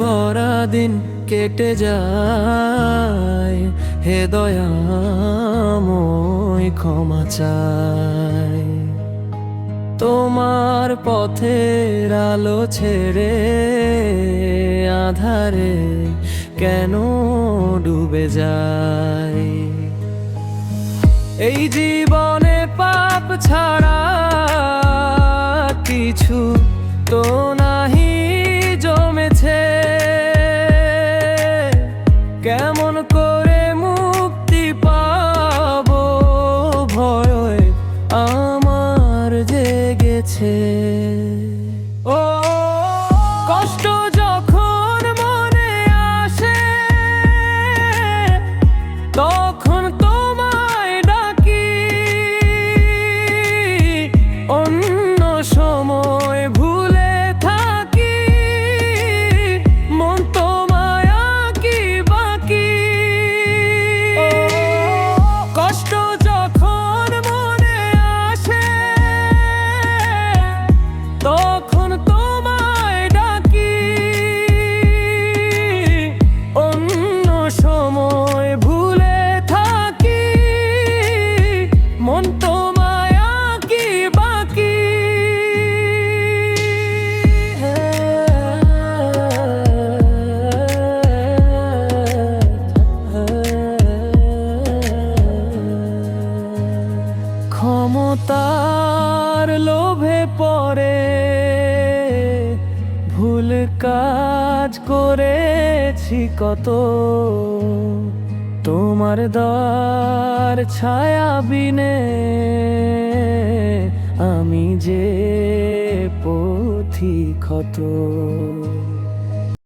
ভরা দিন কেটে যায়। হে দয়াময়, ক্ষমা চাই। তোমার পথের আলো ছেড়ে আধারে কেন ডুবে যায়? এই জীবনে পাপ ছাড়া কিছু তো জেগেছে ক্ষমতার লোভে পড়ে, ভুল কাজ করেছি কত। তোমার দর ছায়া বিনে আমি যে পথি ক্ষত